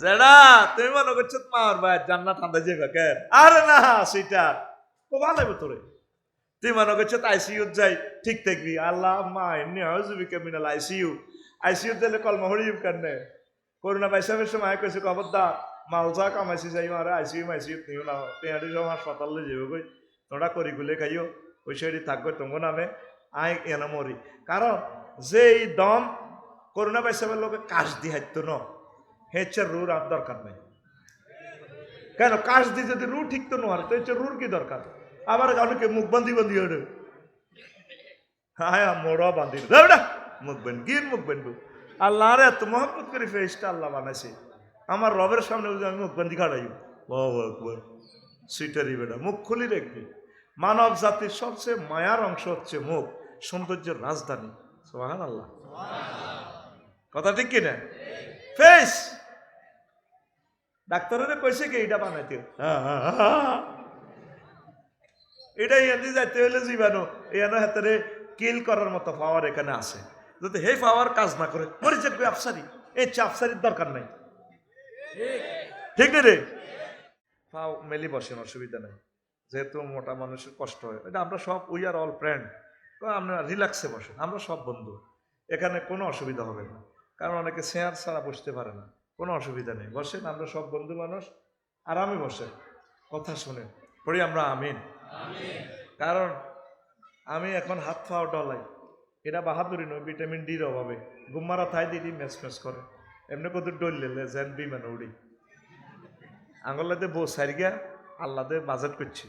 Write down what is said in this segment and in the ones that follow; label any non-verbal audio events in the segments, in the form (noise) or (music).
জেডা, তুমি মনে করছ তোমার ভাই জান্নাত ঠান্ডা যাবে কেন আরে না, সেটা। তো ভালো তোরে। তুই মনে করছ আইসিইউ যাই, ঠিক থাকবি। আল্লাহ মা এমনি হজবিকে মিনাল আইসিইউ আইসিইউ দিলে কলমা হরিম কেন করোনা বাইসাবের সময় কইছে, খবরদার মালজা কামাইছি যাই, মারে আইসিইউ মাইসিইউ নিও না। তেহারি সব হাসপাতালে যাবে কই? তোরা করি গুলে খাইও। ওই সাইডে থাকবে তোমার নামে। আই এনে মরি। কারণ যে এই দম করোনা বাইসাবের লোকে কাশ দি হাইতো ন। হেচ্ছে রুর আর দরকার নাই। কেন? কাশ দি যদি রু ঠিক তো নোয়ার, তো হচ্ছে রুর কি দরকার? আবার অনেকে মুখ বান্ধি বান্ধি ওঠে হ্যাঁ মোড়া বান্ধি। মুখ বেন গিন মুখ বেনবু আল্লাহ রে এত মহব্বত করে ফেসটা আল্লাহ বানাইছে। আমার রবের সামনে আমি মুখ বান্ধি খাড়াই একবার সুইটারি বেটা, মুখ খুলি রাখবি মানব জাতির সবচেয়ে মায়ার অংশ হচ্ছে মুখ, সৌন্দর্যের রাজধানী। সোহান আল্লাহ কথা ঠিক কিনা? ফেস ডাক্তারেরা কইছে কি এটা বানাইতে এটা ইয়াদি যাইতে হলে জীবাণু ইয়ানো হাতে কিল করার মতো পাওয়ার এখানে আছে। যদি হে পাওয়ার কাজ না করে মরে যাবে আফসারি? এই চা আফসারির দরকার নাই। ঠিক না রে? পাও মেলি বসেন অসুবিধা নাই। যেহেতু মোটা মানুষের কষ্ট হয় এটা আমরা সব উই আর অল ফ্রেন্ড আমরা রিল্যাক্সে বসেন আমরা সব বন্ধু। এখানে কোনো অসুবিধা হবে না। কারণ অনেকে শেয়ার ছাড়া বসতে পারে না। কোনো অসুবিধা নেই। বসেন আমরা সব বন্ধু মানুষ আরামে বসেন কথা শুনেন। পড়ি আমরা আমিন। কারণ আমি এখন হাত পাও ডলাই। এটা বাহাদুরি নয় ভিটামিন ডির অভাবে। গুম্মারা থাই দিদি মেস মেস করে। এমনি কত ডল লেলে যেন বিমানে উড়ি। আঙুলাতে বউ সারিগা আল্লাহদের বাজেট করছি।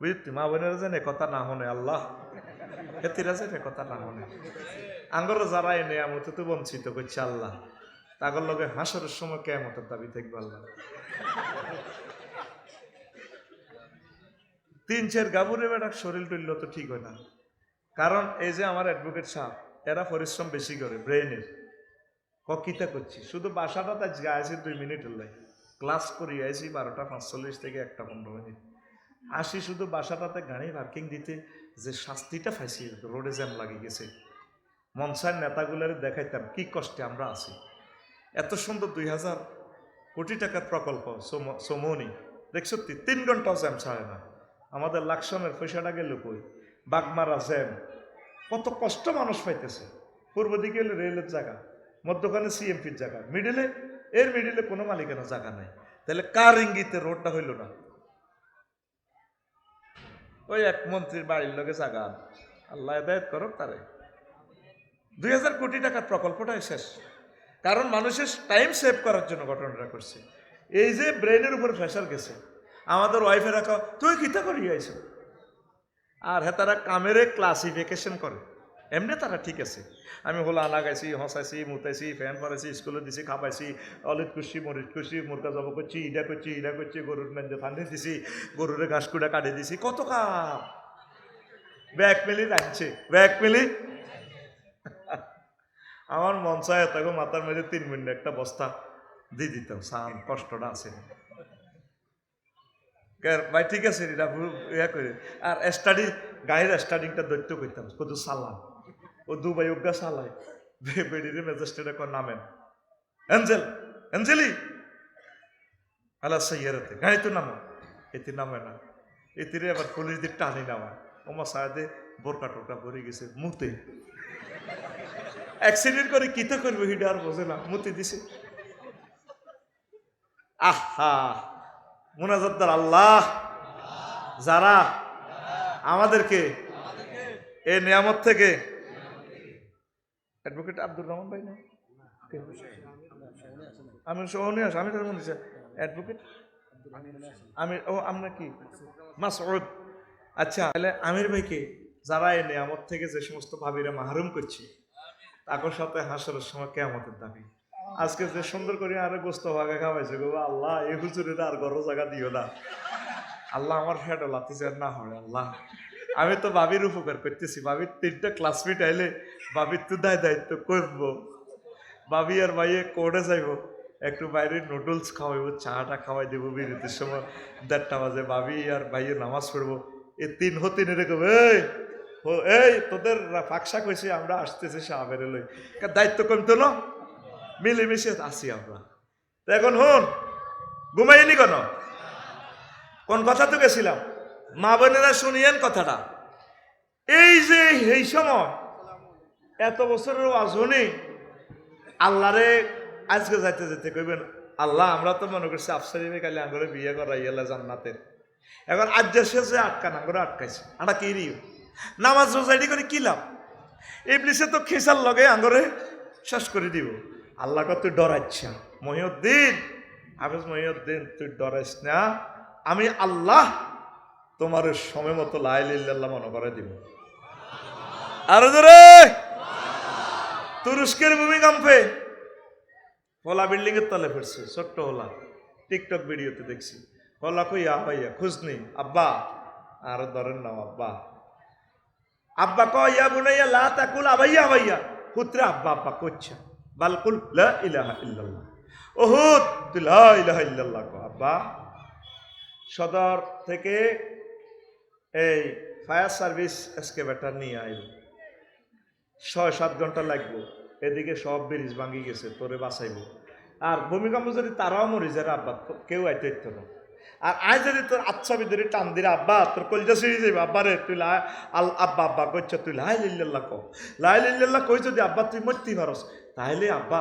বুঝলি? মা বোনেরা যেন কথা না হনে আল্লাহ। হেতিরা যেন কথা না হনে আঙ্গর যারা এনে আমি তো বঞ্চিত করছে আল্লাহ। তাগর লগে হাসরের সময় কেমতের দাবি থাকবে আল্লাহ। তিন চার গাবুরে বেটা শরীর টইল তো ঠিক হয় না। কারণ এই যে আমার অ্যাডভোকেট সাহেব, এরা পরিশ্রম বেশি করে ব্রেনের কিতা করছি। শুধু বাসাটা তার আছি দুই মিনিট হলে ক্লাস করি আইসি বারোটা পাঁচচল্লিশ থেকে একটা পনেরো মিনিট। আসি শুধু বাসাটাতে গাড়ি পার্কিং দিতে, যে শাস্তিটা ফাইছি রোডে জ্যাম লাগিয়ে গেছে। মনসার নেতাগুলারে দেখাইতাম কি কষ্টে আমরা আছি। এত সুন্দর দুই হাজার কোটি টাকার প্রকল্প, সোম- সোমনি। তি- তিন ঘন্টাও জ্যাম ছাড়ে না। আমাদের লাকসামের পয়সাটা গেল কই? বাগমারা জ্যাম। কত কষ্ট মানুষ পাইতেছে। পূর্ব দিকে হলো রেলের জায়গা, মধ্যখানে সিএমপির জায়গা। মিডিলে, এর মিডিলে কোনো মালিকানা জায়গা নাই। তাহলে কার ইঙ্গিতে রোডটা হইল না? ওই এক মন্ত্রীর বাড়ির লোকে জায়গা। আল্লাহ এদায়ত করো তারে। দুই হাজার কোটি টাকার প্রকল্পটাই শেষ। কারণ মানুষের টাইম সেভ করার জন্য ঘটনাটা করছে। এই যে ব্রেনের উপর প্রেশার গেছে, আমাদের ওয়াইফে রাখা তুই কিতা করি আইছো? আর হ্যাঁ তারা কামেরে ক্লাসিফিকেশন করে। এমনি তারা ঠিক আছে। আমি হোলা লাগাইছি হসাইছি, মুতাইছি ফ্যান পরাইছি স্কুলে দিছি খাবাইছি অলিত করছি মরিচ করছি মুরগা জব করছি ইডা করছি ইডা করছি গরুর নাঞ্জে ফান্দি দিছি, গরুরে ঘাস কুড়া কাটে দিছি, কত কাপ ব্যাগ মিলি রাখছে ব্যাগ মিলি আমার মন চায় তখন মাথার মধ্যে তিন মিনিট একটা বস্তা দিয়ে দিতাম। সান, কষ্টটা আছে। ভাই, ঠিক আছে, এটা ইয়া করে আর স্টাডি গাড়ির স্টাডিংটা দৈত্য করতাম কত সালাম। ও দুবাই উগা সালায় বেডিরে ম্যাজিস্ট্রেটে কর নামেন। অ্যাঞ্জেল অ্যাঞ্জেলি আলা সাইয়ারাতে গাড়ি তো নামো? এতে নামে না। এতিরে আবার পুলিশ দিয়ে টানি নামা। ওমা সায়াদে বোরকা টোরকা পরে গেছে, মুতে। অ্যাক্সিডেন্ট করে কিতা করবে হিডা আর বোঝে না, মুতে দিছে। আহা মুনাজাদ্দার আল্লাহ। যারা আমাদেরকে এই নিয়ামত থেকে অ্যাডভোকেট আব্দুর রহমান ভাই না? আমি সোহনি আস আমি তার মনে অ্যাডভোকেট আমি, ও, আমরা কি? মাসউদ। আচ্ছা তাহলে আমির ভাইকে যারা এ নিয়ামত থেকে যে সমস্ত ভাবিরা মাহরুম করছে তাকর সাথে হাসরের সময় কেমতের দাবি। আজকে যে সুন্দর করে আরও গোস্ত ভাগা খাওয়াইছে গো আল্লাহ এই হুজুরের আর গরো জায়গা দিও না। আল্লাহ আমার ফ্যাটও লাতিছে না হয় আল্লাহ। আমি তো বাবির উপকার করতেছি বাবির তিনটা ক্লাসমেট আইলে বাবির তো দায় দায়িত্ব করব। বাবি আর ভাইয়ে কোর্টে যাইবো একটু বাইরে নুডলস খাওয়াইবো চাটা খাওয়াই দেবো বিরতির সময়। দেড়টা বাজে বাবি আর ভাইয়ে নামাজ পড়ব। এ তিন হতিন এরকম এই! ও, এই, তোদের ফাঁকসা কইছি আমরা আসতেছি সাহাবের লই। দায়িত্ব কমতো না মিলেমিশে আসি আমরা। তো এখন হন, ঘুমাইনি কেন? কোন কথা তো গেছিলাম? মা বোনেরা শুনিয়েন কথাটা। এই যে, এই সময় এত বছরের আজনি আল্লাহরে আজকে যাইতে যেতে কইবেন, আল্লাহ, আমরা তো মনে করছি আফসারি কালে আঙ্গরে বিয়ে করাই এলা জান্নাতের। এখন আজ শেষে আটকান, আঙ্গরে আটকাইছে। আটা কি রিও নামাজ রোজাইডি করে কি লাভ? ইবলিসে তো খিসার লগে আঙ্গরে শেষ করে দিব। আল্লাহ কত ডরাচ্ছা মহিউদ্দিন, হাফেজ মহিউদ্দিন, তুই ডরাইস না। আমি আল্লাহ তোমার সময় মতো লাইল্লাহ মনে করে দিব। আরও জোরে! তুরস্কের ভূমিকম্পে হোলা বিল্ডিং এর তলে ফিরছে, ছোট্ট হোলা। টিকটক ভিডিওতে দেখছি। হোলা কই আ ভাইয়া, খুঁজ নেই। আব্বা, আর ধরেন নাও, আব্বা। আব্বা ক ইয়া বুনাইয়া, লা তাকুল আবাইয়া আবাইয়া। পুত্রে আব্বা আব্বা করছে বালকুল লা ইলাহা ইল্লাল্লাহ। ওহুদ লা ইলাহা ইল্লাল্লাহ কো আব্বা। সদর থেকে এই ফায়ার সার্ভিস এসকেভেটার নিয়ে আইল। ছয়, সাত ঘণ্টা লাগবো। এদিকে সব ব্রিজ ভাঙি গেছে, তোরে বাঁচাইব। আর ভূমিকম্প যদি তারাও মরি যায় আব্বা কেউ আইতে না। আর আয় যদি তোর আচ্ছা বিদরি টান দিলে, আব্বা, তোর কলজা সিঁড়ি যাইব। আব্বা রে, তুই লাই আল, আব্বা আব্বা কইছ, তুই লাই লিল্লাল্লাহ ক লাই লিল্লাল্লাহ কই যদি, আব্বা, তুই মরতেই পারস তাহলে আব্বা,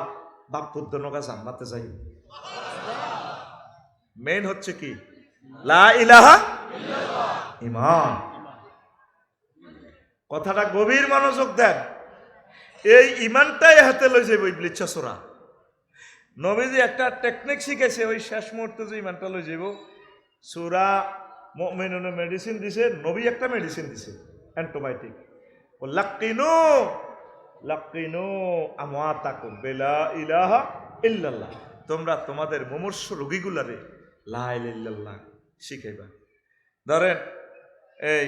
বাপ পুদ্র নগা জান্নাতে যাই। মেন হচ্ছে কি? লা ইলাহা ইমান। কথাটা গভীর মনোযোগ দেন। এই ইমানটাই হাতে লই যাইব ইবলিচ্ছা সোরা। নবীজি একটা টেকনিক শিখেছে, ওই শেষ মুহূর্তে যে ইমানটা লই যাইব সুরা মেনুনে মেডিসিন দিছে, নবী একটা মেডিসিন দিছে, অ্যান্টিবায়োটিক। ও লাক্কিনু লাক্কিনু আমাতাকুম বেলা ইলাহা ইল্লাল্লাহ। তোমরা তোমাদের মুমূর্ষ রোগীগুলারে লা ইলাহা ইল্লাল্লাহ শিখাইবা। ধরেন, এই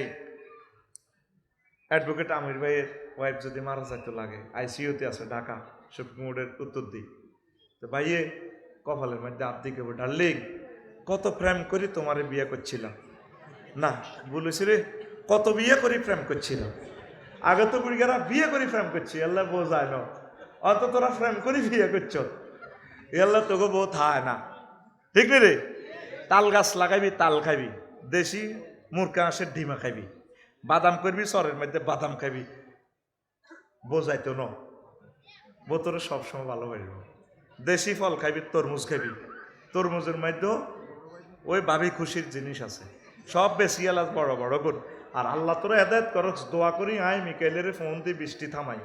অ্যাডভোকেট আমির ভাইয়ের ওয়াইফ যদি মারা যাইতে লাগে, আইসিইউতে আছে, ঢাকা, সুপ্রিম কোর্টের উত্তর দিক তো ভাইয়ে, কপালের মধ্যে আপ দিকে ডার্লিং কত প্রেম করি তোমারে বিয়ে করছিলাম। না, বলেছি রে, কত বিয়ে করি প্রেম করছিলাম। আগে তো বুড়িগারা বিয়ে করি প্রেম করছি, আল্লাহ বোঝায় না অত তোরা প্রেম করি বিয়ে করছ। আল্লাহ তোকে বউ থায় না। ঠিক রে? তাল গাছ লাগাবি, তাল খাবি। দেশি মুরকা হাঁসের ডিমা খাইবি বাদাম করবি সরের মধ্যে বাদাম খাবি। বোঝাইতো ন বোতরে সবসময় ভালো হইব। দেশি ফল খাবি, তরমুজ খাবি। তরমুজের মধ্যে ওই ভাবি খুশির জিনিস আছে। সব বেশি এলাচ বড় বড় গুণ। আর আল্লাহ তোরা হেদায়ত করছ দোয়া করি, আয় মিকাইলের ফোন দিয়ে বৃষ্টি থামাই।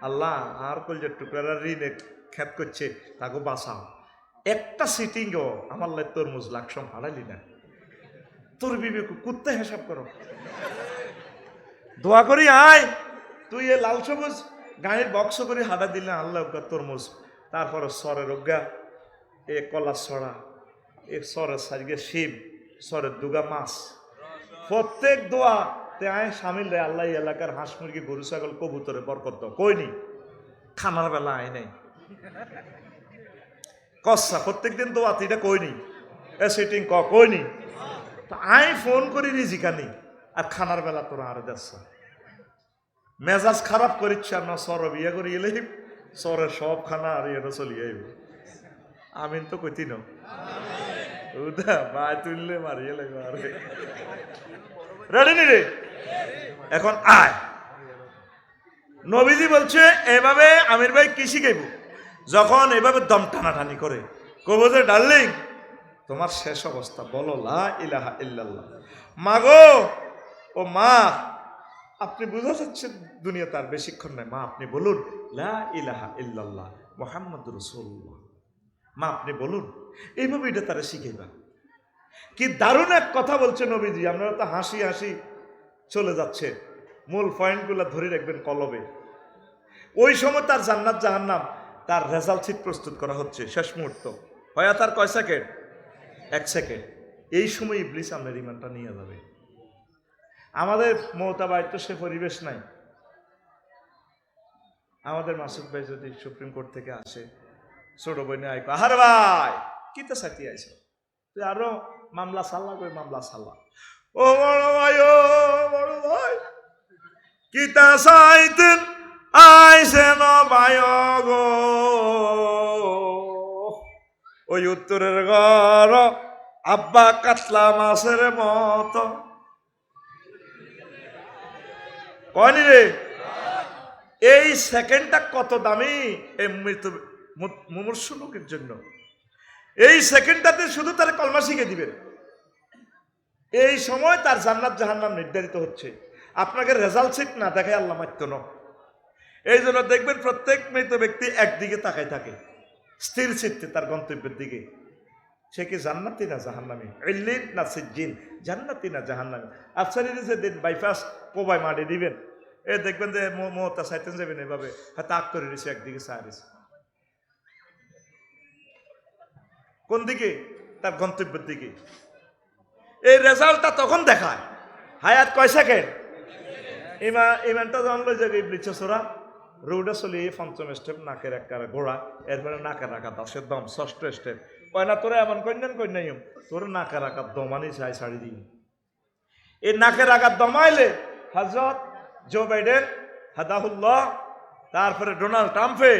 আল্লাহ আর কলজের টুকরা ঋণে খ্যাত করছে তাকে বাঁচাও। একটা সিটিংও আমার লাই তরমুজ লাকসম হারাইলি না। তোর বিবেক কুত্তে হিসাব করো। দোয়া করি, আয়। তুই এ লাল সবুজ গায়ের বক্স করে হাঁটা দিলে আল্লাহ তরমুজ। তারপরে সরের অজ্ঞা এ কলা ছড়া এ সরের সাইগে শিব সরের দুগা মাছ। প্রত্যেক দোয়া তে আয় সামিল রে, আল্লাহ এলাকার হাঁস মুরগি, গরু, ছাগল, কবুতরে বরকত দাও। কইনি খানার বেলা আয় নাই। কসা প্রত্যেক দিন দোয়া এটা কইনি এ সিটিং ক কইনি আয় ফোন করি রিজিকানি আর খানার বেলা তোরা আর যাচ্ছে মেজাজ খারাপ করিচ্ছে না, সর বিয়ে করি এলে সরের সব খানা আর এটা চলিয়ে আমিন তো কইতি ন। লাগবে এখন আয় নবীজি বলছে, এভাবে আমির ভাই কি শিখাইব? যখন এভাবে দম টানাটানি করে কব যে, ডার্লিং, তোমার শেষ অবস্থা, বলো, লা ইলাহা ইল্লাল্লাহ। মাগো, ও মা, আপনি বুঝা যাচ্ছেন দুনিয়া তার বেশিক্ষণ নয় মা, আপনি বলুন, লা ইলাহা ইল্লাল্লাহ মোহাম্মদ রসুল্লাহ মা, আপনি বলুন এইভাবে এটা তারা শিখেবা কি দারুণ এক কথা বলছে নবীজি, আপনারা তো হাসি হাসি চলে যাচ্ছে। মূল পয়েন্টগুলো ধরে রাখবেন কলবে। ওই সময় তার জান্নাত জাহান্নাম, তার রেজাল্ট শিট প্রস্তুত করা হচ্ছে, শেষ মুহূর্ত। হয় তার কয় সেকেন্ড এক সেকেন্ড এই সময় ইবলিস আপনার ইমানটা নিয়ে যাবে। আমাদের মমতাবাই তো সে পরিবেশ নাই। আমাদের মাসুদ ভাই যদি সুপ্রিম কোর্ট থেকে আসে, ছোট বইনে আইক, আহার ভাই! কি তো সাথী আইছো? তুই আরও মামলা সাল্লা করে মামলা সাল্লা। ও বড় ভাই, ও বড় ভাই কি তা সাইতেন আইসে ভাই গো? ওই উত্তরের ঘর, আব্বা কাতলা মাছের মতো। কয়নি রে? এই সেকেন্ডটা কত দামি? এই মৃত মুমূর্ষু লোকের জন্য। এই সেকেন্ডটাতে শুধু তার কলমা শিখে দিবেন এই সময় তার জান্নাত জাহান্নাম নির্ধারিত হচ্ছে। আপনাকে রেজাল্ট শিট না দেখে আল্লাহ মাত্য ন। এই জন্য দেখবেন প্রত্যেক মৃত ব্যক্তি একদিকে তাকাই থাকে, স্থির চিত্তে তার গন্তব্যের দিকে। সে কি জান্নাতি না জাহান্নামি? ইল্লিন না সিজ্জিন? জান্নাতি না জাহান্নামি? আফসারি যে দিন বাইপাস কোবাই মারি দিবেন, এ দেখবেন যে মমতা সাইতেন যাবেন এভাবে হাতে আগ করে দিছে একদিকে সারিছে কোন দিকে? তার গন্তব্যের দিকে। এই রেজাল্টটা তখন দেখায়। হায়াত কয় সেকেন্ড? ইমা ইমানটা যখন লই যাবে রোডে চলি পঞ্চম স্টেপ নাকের একটা গোড়া। এরপরে নাকের রাখা দশের দম, ষষ্ঠ স্টেপ কয় না, তোরা এমন কন্যান কন্যাইম তোর নাকের রাখার দমানি চাই ছাড়ি দিই এই নাকের রাখার দমাইলে হজরত জো বাইডেন, হাদাহুল্লাহ, তারপরে ডোনাল্ড ট্রাম্পে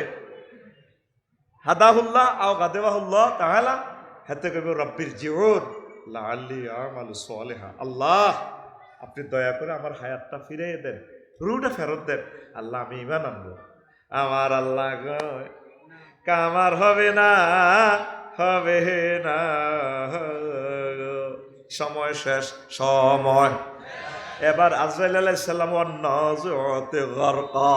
আল্লাহ, আপনি দয়া করে আমার হায়াতটা ফিরিয়ে দেন, রুটা ফেরত দেন। আল্লাহ, আমি ইমান আনব। আমার আল্লাহ কামার হবে না হবে না সময় শেষ, সময়। এবার আজরাইল আলাইসাল্লাম গরকা।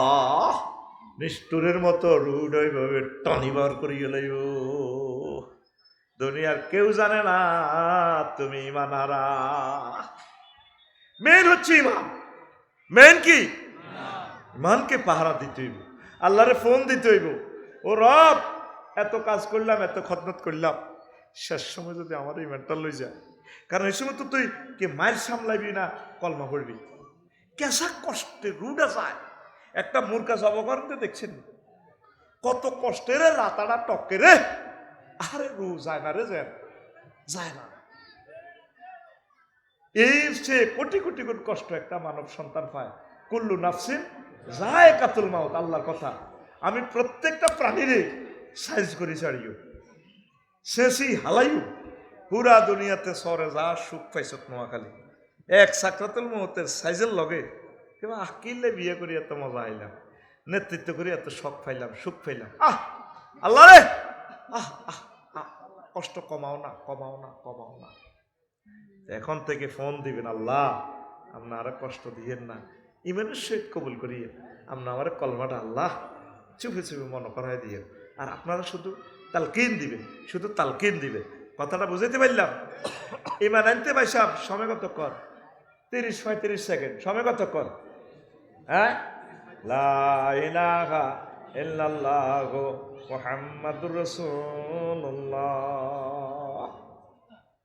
নিষ্ঠুরের মতো রুড ওইভাবে টনিবার করিয়ে লইব। দুনিয়ার কেউ জানে না, তুমি ইমানারা মেন হচ্ছে ইমান। মেন কি? ইমানকে পাহারা দিতে হইব, আল্লাহরে ফোন দিতে হইব। ও রব, এত কাজ করলাম, এত খতনত করলাম। শেষ সময় যদি আমার ইমানটা লই যায়। কারণ এই সময় তো তুই কে মায়ের সামলাবি না, কলমা পড়বি। কেসা কষ্টে রুডা যায়। একটা মূর্খা জবকরণতে দেখছেন? কত কষ্টের রাতাটা টকে রে। আরে রু, যায় না রে, যায় না। এই সে কোটি কোটি কোটি কষ্ট একটা মানব সন্তান পায়। কুল্লু নাফসিন যায় কাতুল মাউত, আল্লাহর কথা। আমি প্রত্যেকটা প্রাণীরে সাইজ করি ছাড়িও শেষই হালাইও। পুরা দুনিয়াতে সরে যা সুখ পাইছত নোয়াখালী। এক সাকরাতুল মহতের সাইজের লগে কিবা আকিলে বিয়ে করি এত মজা আইলাম, নেতৃত্ব করি এত শখ পাইলাম, সুখ পাইলাম। আহ, আল্লাহ রে! আহ আহ কষ্ট কমাও না কমাও না কমাও না। এখন থেকে ফোন দিবেন, আল্লাহ আপনার আরও কষ্ট দিয়েন না। ইমানের সহিত কবুল করিয়ে আপনার আমার কলমাটা, আল্লাহ, চুপে চুপে মনে করাই দিয়ে আর আপনারা শুধু তালকিন দিবেন, শুধু তালকিন দিবেন। কথাটা বুঝাইতে পারলাম? ইমান আনতে পাইসাম সময় কত কর? তিরিশ পঁয়ত্রিশ সেকেন্ড। সময় কত কর? হ্যাঁ? লা ইলাহা ইল্লাল্লাহু মুহাম্মাদুর রাসূলুল্লাহ।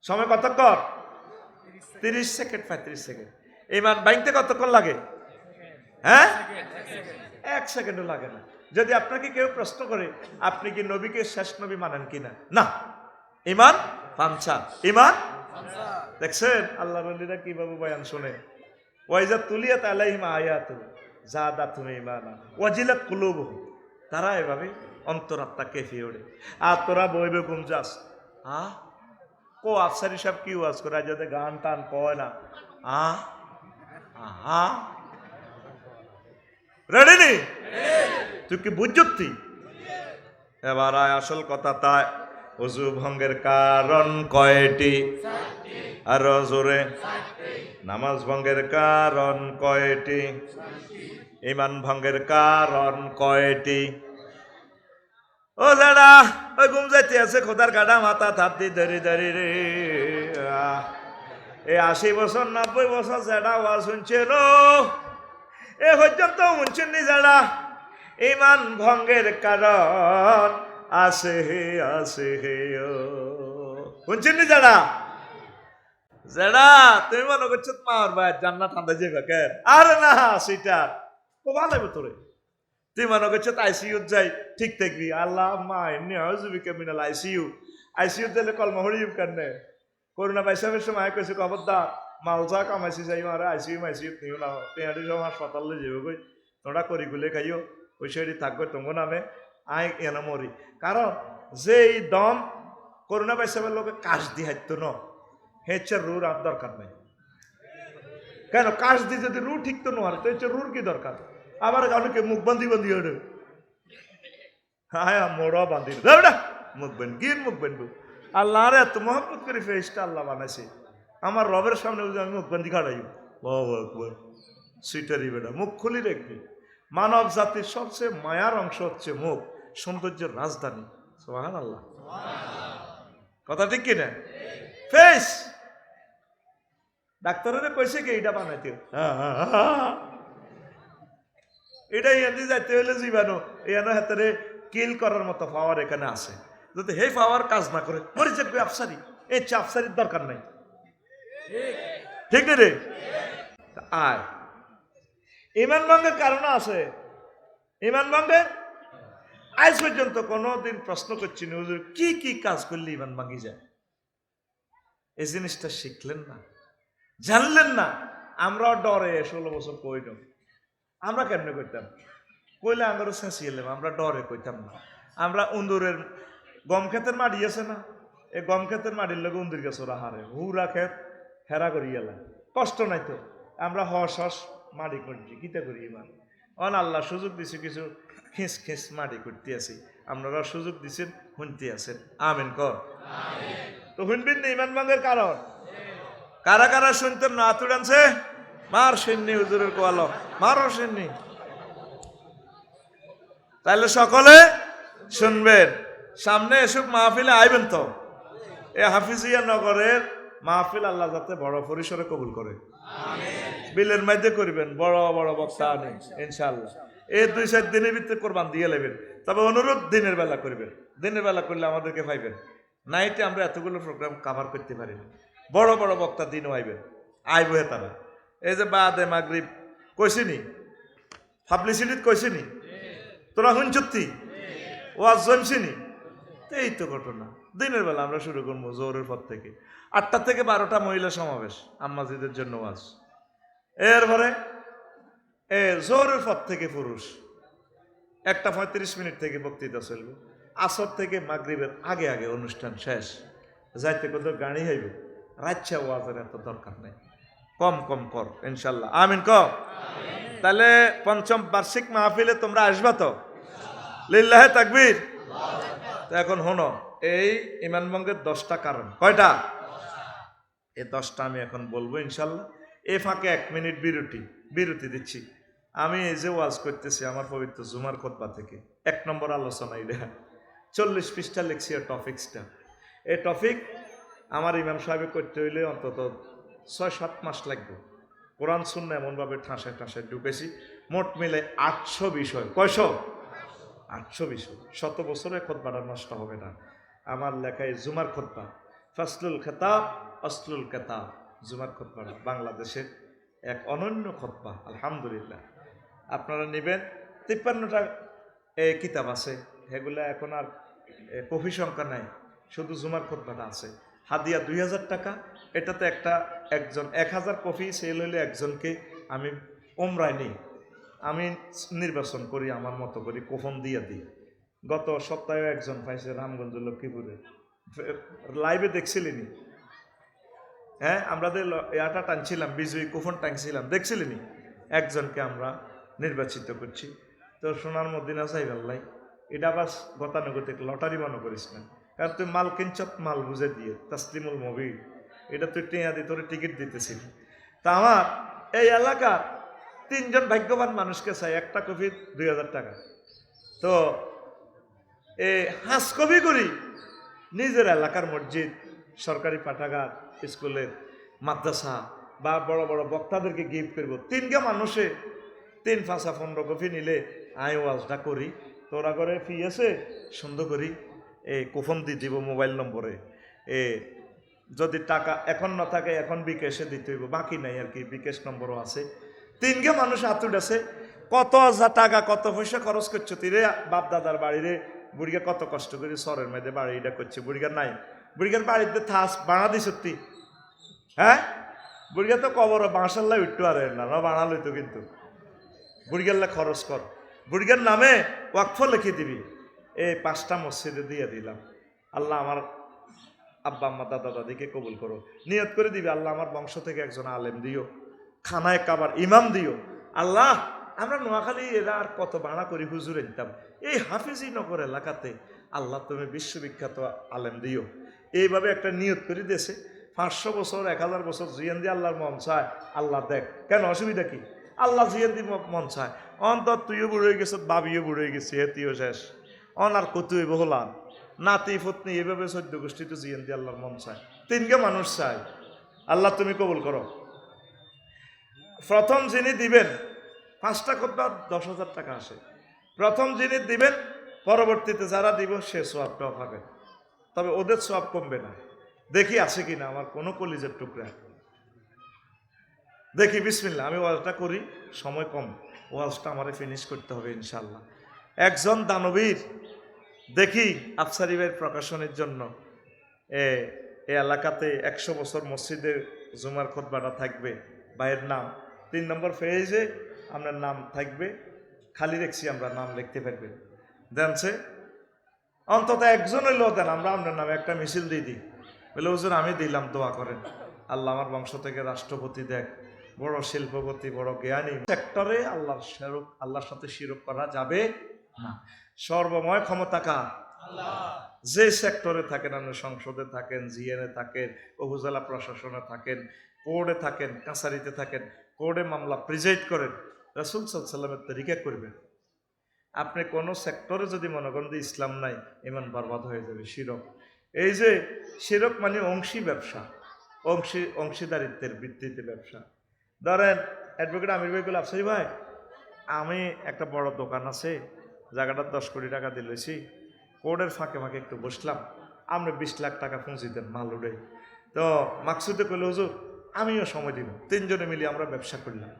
সময় কত কর? তিরিশ সেকেন্ড, পঁয়ত্রিশ সেকেন্ড। ইমান বাইনতে কতক্ষণ লাগে? হ্যাঁ? এক সেকেন্ডও লাগে না। যদি আপনাকে কেউ প্রশ্ন করে, আপনি কি নবীকে শেষ নবী মানেন কিনা? না। ইমান পাঞ্চা ইমান দেখছেন? আল্লাহ রলিরা কীভাবে বয়ান শুনে? ওয়াইজা তুলিয়াত আলাইহিম আয়াতু জাদা তুমি ইমানা ওয়াজিলাত কুলুবুহুম তারা এভাবে অন্তরাত্মা কেফি ওড়ে আর তোরা বইবে গুমজাস আ? কো আফসারি সাহেব কি ওয়াজ করে? যাতে গান টান কয় না। আ? আহা। রেডি নি? তুই কি বুঝতি এবার আয় আসল কথা তাই। অজু ভঙ্গের কারণ কয়টি? আর জোরে। নামাজ ভঙ্গের কারণ কয়টি? ইমান ভঙ্গের কারণ কয়টি? ও দাদা ওই ঘুম যাইতে আছে, খোদার গাডা মাথা থাপতি ধরি ধরি রে। এই আশি বছর, নব্বই বছর যেটা ওয়াজ শুনছিল, এ পর্যন্ত শুনছেন নি যারা? ইমান ভঙ্গের কারণ আছে হে আছে হে ও। শুনছেন নি যারা? যারা তুমি মনে করছ তোমার ভাই জান্নাত আন্দা যাবে কেন? আরে না, সেটা তো ভালো তোরে। তুই মনে করছ আইসিইউ যাই, ঠিক থাকবি। আল্লাহ মা এমনি হজবি কেমিনাল আইসিইউ আইসিইউ দিলে কলমা হরিম কেন করোনা বাইসাবের সময় কইছে, খবরদার মালজা কামাইছি যাই মারে আইসিইউ মাইসিইউ নিও না তেহারি সব হাসপাতালে যাবে কই? তোমরা করি গুলে খাইও ওই সাইডে থাকবে তোমার নামে। আই এনে মরি। কারণ যে এই দম করোনা পাইসাবের লোকে কাশ দি হাইতো ন। হেচ্ছে রুর আর দরকার নাই। কেন? কাশ দিয়ে যদি রু ঠিক তো নোয়ার তো হচ্ছে রুর কি দরকার? আবার অনেকে মুখ বান্ধি বান্ধি ওঠে হ্যাঁ মোড়া বান্ধি। না মুখ বেন গিন মুখ বেনবু আল্লাহ রে এত মোহাম্মত করে ফেসটা আল্লাহ বানাইছে। আমার রবের সামনে বুঝে আমি মুখ বান্ধি খাড়াই সুইটারি বেটা, মুখ খুলি রাখবি। মানব জাতির সবচেয়ে মায়ার অংশ হচ্ছে মুখ, সৌন্দর্যের রাজধানী। সোহান আল্লাহ কথা ঠিক কিনা? ফেস ডাক্তারেরা কইছে কি এটা বানাইতে। এটা ইয়াদি যাইতে হলে জীবাণু ইয়ানো হাতেরে কিল করার মতো পাওয়ার এখানে আছে। যদি হে পাওয়ার কাজ না করে। মরে যাবে আফসারি? এই চা আফসারির দরকার নাই। ঠিক না রে? আয়। ইমান ভঙ্গের কারণ আছে। ইমান ভঙ্গের আজ পর্যন্ত কোনোদিন প্রশ্ন করছি হুজুর কি কি কাজ করলে ইমান ভাঙি যায়? এই জিনিসটা শিখলেন না? জানলেন না আমরাও ডরে ষোলো বছর কই না আমরা কেমনে করতাম কইলে আমারও শেষিয়েলাম আমরা ডরে কইতাম না। আমরা উন্দুরের গম ক্ষেতের মাটি আছে না এই গম ক্ষেতের মাটির লোক উন্দুর গেছে ওরা হারে। হুরা খেত হেরা করি গেলাম। কষ্ট নাই তো আমরা হস হস মাটি করছি কিতা করি ইমান অন আল্লাহ সুযোগ দিছে কিছু খিস খিস মাটি করতে আছি। আপনারা সুযোগ দিছেন শুনতে আছেন। আমেন কর। তো শুনবেন না ইমান ভাঙের কারণ? কারা কারা শুনতেন না আতুর আনছে? মার সেননি হুজুরের কোয়ালো। মারো সেননি। তাহলে সকলে শুনবেন। সামনে এসব মাহফিলে আইবেন তো। এ হাফিজিয়া নগরের মাহফিল আল্লাহ যাতে বড় পরিসরে কবুল করে। বিলের মধ্যে করবেন বড় বড় বক্তা আনেন ইনশাল্লাহ এই দুই চার দিনের ভিতরে কোরবান দিয়ে নেবেন তবে অনুরোধ দিনের বেলা করবেন। দিনের বেলা করলে আমাদেরকে পাইবেন। নাইটে আমরা এতগুলো প্রোগ্রাম কাভার করতে পারি না। বড় বড় বক্তা দিনও আইবে আইব হে তারা। এই যে বাদে মাগরিব কইছিনি পাবলিসিটিত কইছিনি তোরা শুনছতি ওয়াজ জমছিনি এই তো ঘটনা। দিনের বেলা আমরা শুরু করব জোরের পর থেকে। আটটা থেকে বারোটা মহিলা সমাবেশ, আম্মাজিদের জন্য ওয়াজ। এরপরে, এ জোরের পর থেকে পুরুষ। একটা পঁয়ত্রিশ মিনিট থেকে বক্তৃতা চলবে। আসর থেকে মাগরিবের আগে আগে অনুষ্ঠান শেষ। যাইতে কত গাড়ি হইব? রাচ্ছা ওয়াজের এত দরকার নেই। কম কম কর ইনশাল্লাহ। আমিন ক তাহলে পঞ্চম বার্ষিক মাহফিলে তোমরা আসবা তো? লিল্লাহে তাকবীর। তো এখন হনো এই ইমানবঙ্গের দশটা কারণ। কয়টা? এই দশটা আমি এখন বলব ইনশাল্লাহ। এ ফাঁকে এক মিনিট বিরতি বিরতি দিচ্ছি। আমি এই যে ওয়াজ করতেছি আমার পবিত্র জুমার খোদবা থেকে এক নম্বর আলোচনা এটা চল্লিশ পৃষ্ঠা লিখছি টপিক্সটা। এই টপিক আমার ইমাম সাহেব করতে হইলে অন্তত ছয়, সাত মাস লাগবে। কোরআন শূন্য এমনভাবে ঠাঁসে ঠাঁসে ঢুকেছি। মোট মিলে আটশো বিষয় কয়শো? আটশো বিষয় শত বছরে খোদবাটা নষ্ট হবে না। আমার লেখায় জুমার খোদবা। ফসলুল খেতাব অসলুল কেতাব জুমার খোদবাটা বাংলাদেশের এক অনন্য খোদবা। আলহামদুলিল্লাহ। আপনারা নেবেন। তিপ্পান্নটা কিতাব আছে। সেগুলা এখন আর কফি সংখ্যা নাই। শুধু জুমার খোদবাটা আছে। হাদিয়া দুই হাজার টাকা, এটাতে একটা একজন এক হাজার কফি সেল হইলে একজনকে আমি ওমরায় নিই। আমি নির্বাচন করি, আমার মতো করি কোফন দিয়ে দিই। গত সপ্তাহে একজন পাইছে রামগঞ্জ লক্ষ্মীপুরে। লাইভে দেখছিলেনি হ্যাঁ ল- ইয়াটা টানছিলাম, বিজয়ী কুফন টানছিলাম দেখছিলেনি একজনকে আমরা নির্বাচিত করছি। তো সোনার মদিনা সাহেব আল্লাহ, এটা বাস গতানুগতিক, লটারি মনে করিস না। কারণ তুই মাল কিনছত, মাল বুঝে দিয়ে, তাসলিমুল মবির এটা তুই টিয়া দিয়ে, তোর টিকিট দিতেছিলি তা আমার এই এলাকার তিনজন ভাগ্যবান মানুষকে চাই, একটা কপি দুই হাজার টাকা। তো এ হাঁস কপি করি, নিজের এলাকার মসজিদ, সরকারি পাঠাগার, স্কুলের মাদ্রাসা, বা বড় বড় বক্তাদেরকে গিফট করব। তিনটা মানুষে তিন, পাঁচা, পনেরো কপি নিলে আই ওয়াজটা করি, তোরা করে ফি আছে, সুন্দর করি। এ কুফন দিয়ে দিব মোবাইল নম্বরে। এ, যদি টাকা এখন না থাকে, এখন বিকেশে দিতে হইব। বাকি নাই আর কি, বিকেশ নম্বরও আছে। তিনকে মানুষ আতুট আছে কত টাকা, কত পয়সা খরচ করছ? তুই রে বাপ দাদার বাড়ি রে বুড়িগা কত কষ্ট করে সরের মধ্যে বাড়ি এটা করছে। বুড়িগার নাই। বুড়িগার বাড়িতে থাস, বাড়া দিস সত্যি। হ্যাঁ? বুড়িগা তো কবর বাঁশাল্লা উঠতে পারে না না বানালো তো কিন্তু। বুড়িগাল্লা খরচ কর। বুড়িগার নামে ওয়াকফ লিখে দিবি। এই পাঁচটা মসজিদে দিয়ে দিলাম। আল্লাহ আমার আব্বা, আম্মা, দাদা, দাদিকে কবুল করো। নিয়ত করে দিবে, আল্লাহ আমার বংশ থেকে একজন আলেম দিও। খানায় কাবার ইমাম দিও। আল্লাহ, আমরা নোয়াখালী এরা আর কত ভাড়া করি হুজুর নিতাম এই হাফিজি নগর এলাকাতে আল্লাহ তুমি বিশ্ববিখ্যাত আলেম দিও। এইভাবে একটা নিয়ত করে দিয়েছে। পাঁচশো বছর, এক হাজার বছর জিয়ান দিয়ে আল্লাহর মন চায়, আল্লাহ দেখ। কেন? অসুবিধা কি? আল্লাহ জিয়ান দি মন চায়। অন্তর তুইও বুড়ো গেছ, বাবিও বুড়ো গেছি হেতিও শেষ। অন আর কতুই বহুলান নাতি ফতনি এভাবে চোদ্দ গোষ্ঠী তো জিয়ান দিয়ে আল্লাহর মন চায়। তিনকে মানুষ চায়। আল্লাহ তুমি কবুল করো। প্রথম যিনি দিবেন, পাঁচটা খোদ্া দশ হাজার টাকা আসে। প্রথম যিনি দিবেন, পরবর্তীতে যারা দিব, সে সোয়াবটাও পাবে তবে ওদের সোয়াব কমবে না। দেখি আছে কিনা, আমার কোনো কলিজের টুকরা দেখি বিসমিল্লা আমি ওয়াজটা করি, সময় কম। ওয়াজটা আমারে ফিনিশ করতে হবে ইনশাল্লাহ একজন দানবীর দেখি আফসারি প্রকাশনের জন্য। এ এলাকাতে একশো বছর মসজিদে জুমার খোদবাটা থাকবে। ভাইয়ের নাম। তিন নম্বর ফেজে আপনার নাম থাকবে। খালি রেখছি আমরা নাম লিখতে পারবেন দেনছে অন্তত একজন হইলেও দেন, আমরা আপনার নামে একটা মিছিল দিয়ে দিই। বলে ওজন আমি দিলাম, দোয়া করেন। আল্লাহ আমার বংশ থেকে রাষ্ট্রপতি দেখ। বড় শিল্পপতি, বড় জ্ঞানী। সেক্টরে আল্লাহর শিরক আল্লাহর সাথে শিরক করা যাবে না। সর্বময় ক্ষমতা কার? যে সেক্টরে থাকেন, আপনি সংসদে থাকেন, জিএনএ থাকেন, উপজেলা প্রশাসনে থাকেন, কোর্টে থাকেন, কাছারিতে থাকেন, কোর্টে মামলা প্রিজাইড করেন, রাসুল সাল্লামের তরিকা করবেন। আপনি কোনো সেক্টরে যদি মনে করেন যে ইসলাম নাই, ইমান বরবাদ হয়ে যাবে, শিরক। এই যে শিরক মানে অংশী ব্যবসা, অংশী, অংশীদারিত্বের ভিত্তিতে ব্যবসা। ধরেন অ্যাডভোকেট আমির ভাই বলে, আফসারি ভাই, আমি একটা বড় দোকান আছে জায়গাটা দশ কোটি টাকা দিলেছি কোর্টের ফাঁকে ফাঁকে একটু বসলাম। আমরা বিশ লাখ টাকা পুঁজি দেন মাল উড়ে তো মাকসুদে কইল, হুজুর, আমিও সময় দিব। তিনজনে মিলে আমরা ব্যবসা করলাম।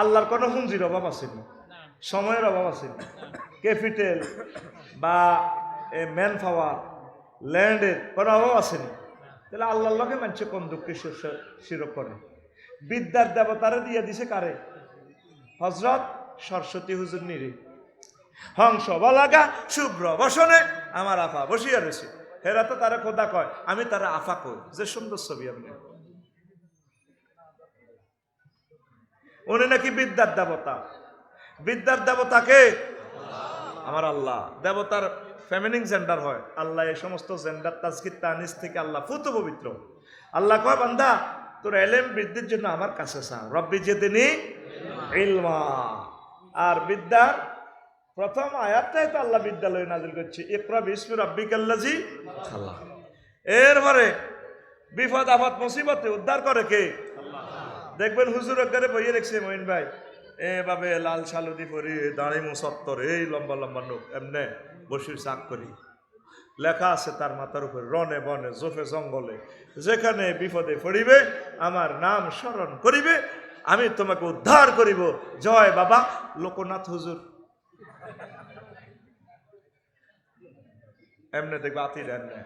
আল্লাহর কোনো পুঁজির অভাব আছে না। সময়ের অভাব আছে না। ক্যাপিটাল বা ম্যান পাওয়ার ল্যান্ডের কোনো অভাব আছে না। তাহলে আল্লাহর লগে মানুষে কোন দুঃখে শিরক করে? বিদ্যার দেবতারে দিয়ে দিছে কারে? হজরত সরস্বতী হুজুর নিরে। হংস বলাগা শুভ্র বসনে আমার আফা বসিয়া রয়েছে। হেরা তো তারা খোদা কয়, আমি তারা আফা কই, যে সুন্দর ছবি আপনি। উনি নাকি বিদ্যার দেবতা। বিদ্যার দেবতাকে আমার আল্লাহ। দেবতার ফেমিনিং জেন্ডার হয়। আল্লাহ এই সমস্ত জেন্ডার তাজকির তানিস থেকে আল্লাহ ফুত পবিত্র। আল্লাহ কয়, বান্দা, তোর এলেম বৃদ্ধির জন্য আমার কাছে চা রব্বি যেদিনই ইলমা। আর বিদ্যার প্রথম আয়াতটাই তো আল্লাহ বিদ্যালয়ে নাজিল করছে, ইকরা বিসমি রব্বিকাল্লাজি খালা। এরপরে বিপদ আফাত মুসিবতে উদ্ধার করে কে? দেখবেন হুজুর একবারে বইয়ে রেখছে মহিন ভাই এভাবে লাল সালুদি পরি, দাঁড়ি মুসত্তর, এই লম্বা লম্বা নোক এমনে বসির চাক করি। লেখা আছে তার মাথার উপরে, রনে বনে, জোফে জঙ্গলে, যেখানে বিপদে পড়িবে, আমার নাম স্মরণ করিবে, আমি তোমাকে উদ্ধার করিব। জয় বাবা, লোকনাথ হুজুর। এমনে দেখবে আতির এমনে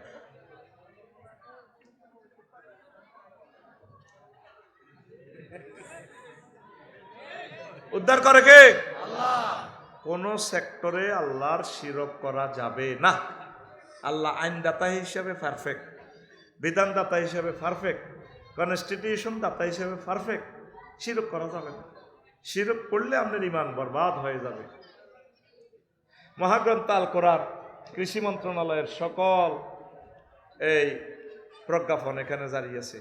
উদ্ধার করে কে? কোন সেক্টরে আল্লাহর শিরক করা যাবে না। আল্লাহ আইনদাতা হিসাবে পারফেক্ট বিধানদাতা হিসাবে পারফেক্ট কনস্টিটিউশন দাতা হিসাবে পারফেক্ট শিরক করা যাবে না। শিরক করলে আপনার ইমান বরবাদ হয়ে যাবে। মহাগ্রন্থ আল কোরআন কৃষি মন্ত্রণালয়ের সকল এই প্রজ্ঞাপন এখানে জারি আছে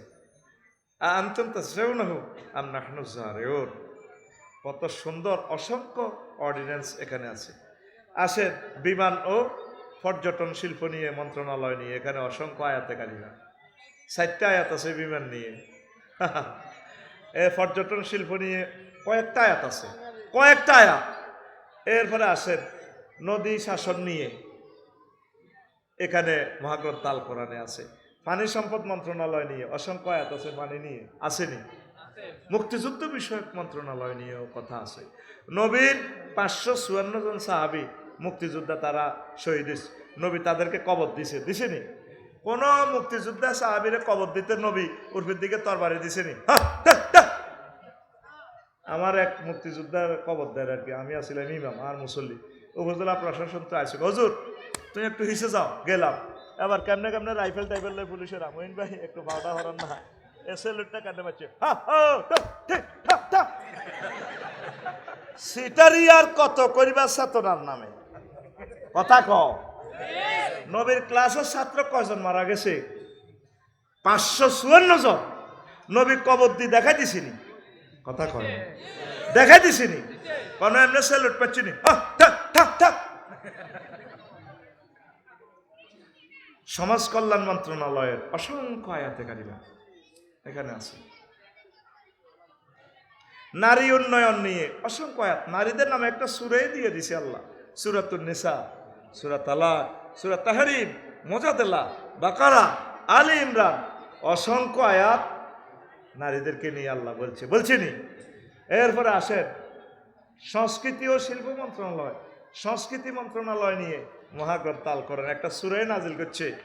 আন্তন্ত শ্রেউনহু আমনাহনুজারেওর কত সুন্দর, অসংখ্য অর্ডিন্যান্স এখানে আছে। আসেন বিমান ও পর্যটন শিল্প নিয়ে, মন্ত্রণালয় নিয়ে, এখানে অসংখ্য আয়াতে কারিনা চারটা আয়াত আছে বিমান নিয়ে। (laughs) এ পর্যটন শিল্প নিয়ে কয়েকটা আয়াত আছে। কয়েকটা আয়াত। এরপরে আসেন নদী শাসন নিয়ে। এখানে মহাগ্রন্থ আল কোরআনে আছে। পানি সম্পদ মন্ত্রণালয় নিয়ে অসংখ্য আয়াত আছে পানি নিয়ে, আসেনি। মুক্তিযুদ্ধ বিষয়ক মন্ত্রণালয় নিয়েও কথা আছে। নবীর পাঁচশো চুয়ান্ন জন সাহাবি মুক্তিযোদ্ধা তারা শহীদ নবী তাদেরকে কবর দিছে, দিছেনি? কোন মুক্তিযোদ্ধা সাহাবিরে কবর দিতে নবী উর্ফের দিকে তরবারি দিছেনি। আমার এক মুক্তিযোদ্ধার কবর দেয় আর কি, আমি আসছিলাম ইমাম আর মুসল্লি। উপজেলা প্রশাসন তো আসছিল হজুর তুমি একটু হিসে যাও গেলাম। এবার কেমনে কেমনে রাইফেল টাইফেল লয় পুলিশের আমইন ভাই একটু ভাওটা হরান না। এ সেলুটটা কেন পাচ্ছে। হা হা টা, ঠিক, ঠা, ঠা। সিটারি আর কত করিবা ছাত্রার নামে? কথা ক নবীর ক্লাসের ছাত্র কয়জন মারা গেছে? পাঁচশো চুয়ান্ন জন। নবী কবর দিয়ে দেখাই দিছিনি। কথা কয়। দেখাই দিছিনি। কোনো এমনি সেলুট পাচ্ছিনি। আহ, ঠাক, ঠাক, ঠাক। সমাজ কল্যাণ মন্ত্রণালয়ের অসংখ্য আয়াতে কারিমা এখানে আছে। নারী উন্নয়ন নিয়ে অসংখ্য আয়াত। নারীদের নামে একটা সুরে দিয়ে দিছে আল্লাহ। সুরাতুন নিসা সুরাত তালাক সুরাত তাহারিম মোজাদেলা বাকারা, আলী ইমরান। অসংখ্য আয়াত নারীদেরকে নিয়ে আল্লাহ বলছে। বলছেনি এরপরে আসেন সংস্কৃতি ও শিল্প মন্ত্রণালয়। সংস্কৃতি মন্ত্রণালয় নিয়ে মহাগ্রন্থ তাল করেন। একটা সুরে নাজিল করছে।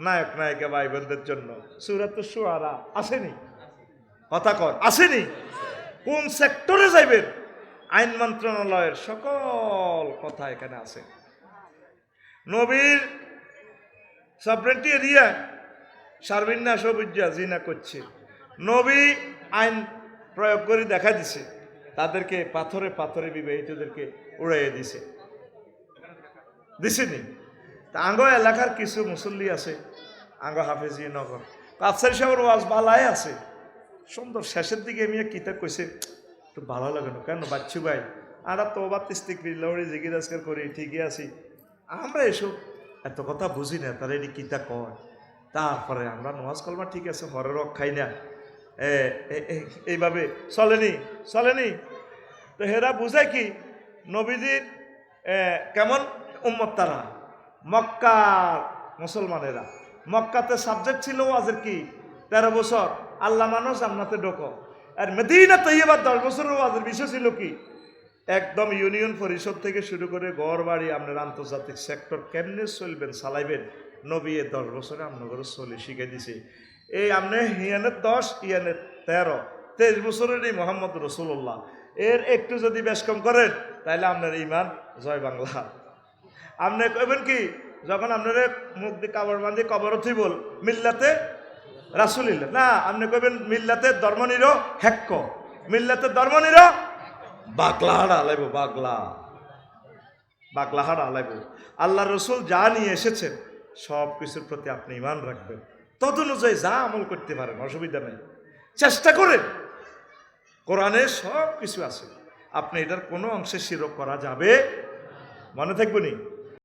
নায়ক, নায়িকা ভাই বোনদের জন্য সুরাত সুয়ারা আসেনি। কথা কর, আসেনি। কোন সেক্টরে যাইবেন? আইন মন্ত্রণালয়ের সকল কথা এখানে আছে। নবীর সাবরেন্টি এরিয়া সার্বিন্যা সবুজা জিনা করছে। নবী আইন প্রয়োগ করে দেখা দিছে। তাদেরকে পাথরে পাথরে বিবাহিতদেরকে উড়াইয়ে দিছে। দিছেনি। তা আঙ্গ এলাকার কিছু মুসল্লি আছে আঙ্গ হাফেজি নগর আফসারি সাহেবের ওয়াজ বালাই আছে। সুন্দর শেষের দিকে আমি কিতাব কইছে একটু ভালো লাগে না? কেন বাচ্চু ভাই আমরা তো বা তিস্তিক লড়ি জিজ্ঞাসা করি ঠিকই আছি। আমরা এসব এত কথা বুঝি না তারা এটি কিতা কয়। তারপরে আমরা নমাজ কলমা ঠিক আছে হরে রক খাই না এইভাবে চলেনি চলেনি তো হেরা বুঝায় কি নবীজির এ, কেমন উম্মত তারা। মক্কার মুসলমানেরা। মক্কাতে সাবজেক্ট ছিল ওয়াজের কি? তেরো বছর। আল্লাহ মানুষ জান্নাতে ঢোকো। আর মেদিনা তৈবার দশ বছরের ওয়াজের বিষয় ছিল কি? একদম ইউনিয়ন পরিষদ থেকে শুরু করে গড় বাড়ি আপনার আন্তর্জাতিক সেক্টর কেমনে চলবেন, চালাইবেন? নবী এ দশ বছরে আপনার চলে শিখে দিছে। এই আপনি হিয়ানের দশ, ইয়ানের তেরো। তেইশ বছরের এই মোহাম্মদ রসুল্লাহ এর একটু যদি বেশ কম করেন, তাহলে আপনার ইমান জয় বাংলা। আপনি কইবেন কি, যখন আপনার মুখ দিয়ে কাবর বান্ধি কবর বল, মিল্লাতে রাসুলিল্লা না, আপনি কইবেন মিল্লাতে ধর্মনির হেক্ক। মিল্লাতে ধর্মনির বাগলা হাড়া আলাইব বাগলা। বাগলা হাড়া আলাইব আল্লাহ রসুল যা নিয়ে এসেছেন, সব কিছুর প্রতি আপনি ইমান রাখবেন। তদ অনুযায়ী যা আমল করতে পারেন, অসুবিধা নেই। চেষ্টা করেন। কোরআনে সব কিছু আছে। আপনি এটার কোনো অংশে শিরক করা যাবে মনে থাকবে নি?